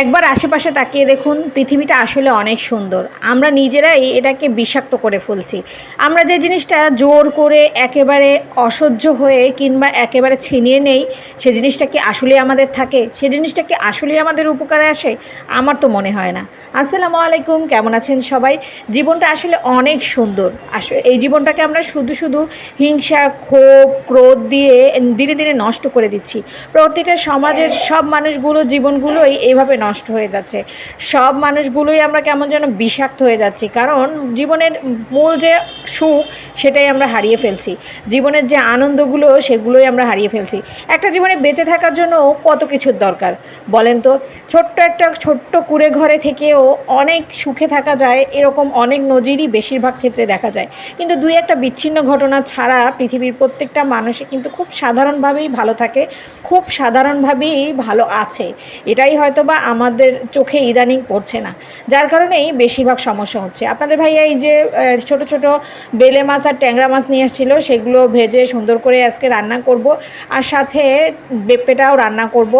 একবার আশেপাশে তাকিয়ে দেখুন, পৃথিবীটা আসলে অনেক সুন্দর। আমরা নিজেরাই এটাকে বিষাক্ত করে ফেলছি। আমরা যে জিনিসটা জোর করে একেবারে অসহ্য হয়ে কিংবা একেবারে ছিনিয়ে নেই, সে জিনিসটা কি আসলেই আমাদের থাকে? সে জিনিসটা কি আসলেই আমাদের উপকারে আসে? আমার তো মনে হয় না। আসসালামু আলাইকুম, কেমন আছেন সবাই? জীবনটা আসলে অনেক সুন্দর। আসলে এই জীবনটাকে আমরা শুধু শুধু হিংসা, ক্ষোভ, ক্রোধ দিয়ে ধীরে ধীরে নষ্ট করে দিচ্ছি। প্রতিটা সমাজের সব মানুষগুলো জীবনগুলোই এইভাবে নষ্ট হয়ে যাচ্ছে। সব মানুষগুলোই আমরা কেমন যেন বিষাক্ত হয়ে যাচ্ছি। কারণ জীবনের মূল যে সুখ, সেটাই আমরা হারিয়ে ফেলছি। জীবনের যে আনন্দগুলো, সেগুলোই আমরা হারিয়ে ফেলছি। একটা জীবনে বেঁচে থাকার জন্য কত কিছুর দরকার, বলেন তো? ছোট্ট একটা ছোট্ট কুড়ে ঘরে থেকেও অনেক সুখে থাকা যায়, এরকম অনেক নজিরই বেশিরভাগ ক্ষেত্রে দেখা যায়। কিন্তু দুই একটা বিচ্ছিন্ন ঘটনা ছাড়া পৃথিবীর প্রত্যেকটা মানুষই কিন্তু খুব সাধারণভাবেই ভালো থাকে, খুব সাধারণভাবেই ভালো আছে। এটাই হয়তো বা আমাদের চোখে ইদানিং পড়ছে না, যার কারণেই বেশিরভাগ সমস্যা হচ্ছে। আপনাদের ভাইয়া এই যে ছোট ছোট বেলে মাছ আর ট্যাংরা মাছ নিয়ে এসেছিল, সেগুলো ভেজে সুন্দর করে আজকে রান্না করব আর সাথে বেপেটাও রান্না করব।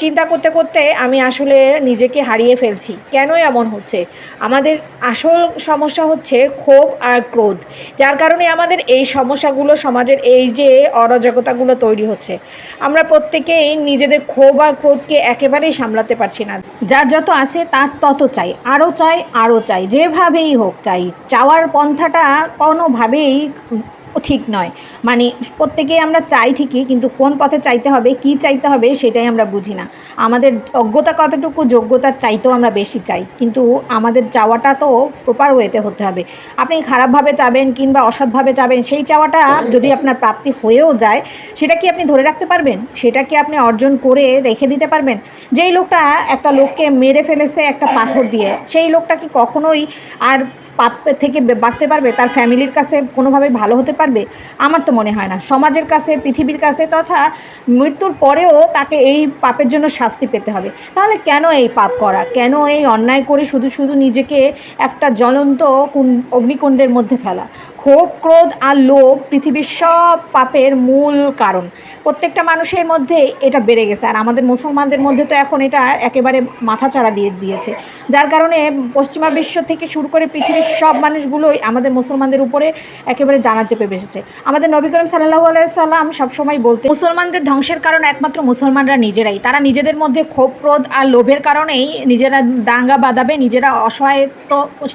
চিন্তা করতে করতে আমি আসলে নিজেকে হারিয়ে ফেলছি। কেন এমন হচ্ছে? আমাদের আসল সমস্যা হচ্ছে ক্ষোভ আর ক্রোধ, যার কারণে আমাদের এই সমস্যাগুলো সমাজের এই যে অরাজকতাগুলো তৈরি হচ্ছে। আমরা প্রত্যেকেই নিজেদের ক্ষোভ আর ক্রোধকে একেবারেই সামলাতে পারছি না। যার যত আসে তার তত চাই আরও চাই আরও চাই, যেভাবেই হোক চাই। চাওয়ার পন্থাটা কোনোভাবেই ঠিক নয়। মানে প্রত্যেকেই আমরা চাই ঠিকই, কিন্তু কোন পথে চাইতে হবে, কি চাইতে হবে সেটাই আমরা বুঝি না। আমাদের যোগ্যতা কতটুকু যোগ্যতার চাইতেও আমরা বেশি চাই। কিন্তু আমাদের চাওয়াটা তো প্রপার ওয়েতে হতে হবে। আপনি খারাপভাবে চাবেন কিংবা অসৎভাবে চাবেন, সেই চাওয়াটা যদি আপনার প্রাপ্তি হয়েও যায়, সেটা কি আপনি ধরে রাখতে পারবেন? সেটা কি আপনি অর্জন করে রেখে দিতে পারবেন? যেই লোকটা একটা লোককে মেরে ফেলেছে একটা পাথর দিয়ে, সেই লোকটা কি কখনোই আর পাপ থেকে বাঁচতে পারবে, তার ফ্যামিলির কাছে কোনোভাবে ভালো হতে পারবে, আমার তো মনে হয় না। সমাজের কাছে, পৃথিবীর কাছে তথা মৃত্যুর পরেও তাকে এই পাপের জন্য শাস্তি পেতে হবে। তাহলে কেন এই পাপ করা? কেন এই অন্যায় করে শুধু শুধু নিজেকে একটা জ্বলন্ত কুণ- অগ্নিকুণ্ডের মধ্যে ফেলা? ক্ষোভ, ক্রোধ আর লোভ পৃথিবীর সব পাপের মূল কারণ। প্রত্যেকটা মানুষের মধ্যে এটা বেড়ে গেছে। আর আমাদের মুসলমানদের মধ্যে তো এখন এটা একেবারে মাথাচাড়া দিয়ে দিয়েছে। যার কারণে পশ্চিমা বিশ্ব থেকে শুরু করে পৃথিবীর সব মানুষগুলোই আমাদের মুসলমানদের উপরে একেবারে দানা চেপে বসেছে। আমাদের নবী করিম সাল্লাহ আলাইসাল্লাম সবসময় বলতে মুসলমানদের ধ্বংসের কারণ একমাত্র মুসলমানরা নিজেরাই। তারা নিজেদের মধ্যে ক্ষোভ, ক্রোধ আর লোভের কারণেই নিজেরা দাঙ্গা বাঁধাবে, নিজেরা অসহায়ত্ব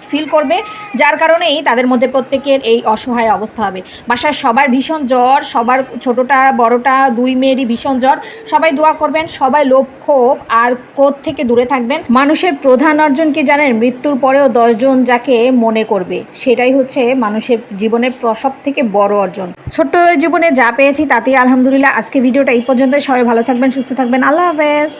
ফিল করবে। যার কারণেই তাদের মধ্যে প্রত্যেকের এই অসহায় অবস্থা হবে। বাসায় সবার ভীষণ জ্বর, সবার ছোটোটা, বড়টা, দুই মেয়েরই ভীষণ জ্বর। সবাই দোয়া করবেন, সবাই লোভ, ক্ষোভ আর ক্রোধ থেকে দূরে থাকবেন। মানুষের প্রধান অর্জন কি জানেন, মৃত্যুর পরেও দশজন যাকে মনে করবে। সেটাই হচ্ছে মানুষের জীবনের সব থেকে বড় অর্জন। ছোট্ট জীবনে যা পেয়েছি তাতেই আলহামদুলিল্লাহ। আজকে ভিডিওটা এই পর্যন্ত সবাই ভালো থাকবেন, সুস্থ থাকবেন। আল্লাহ হাফেজ।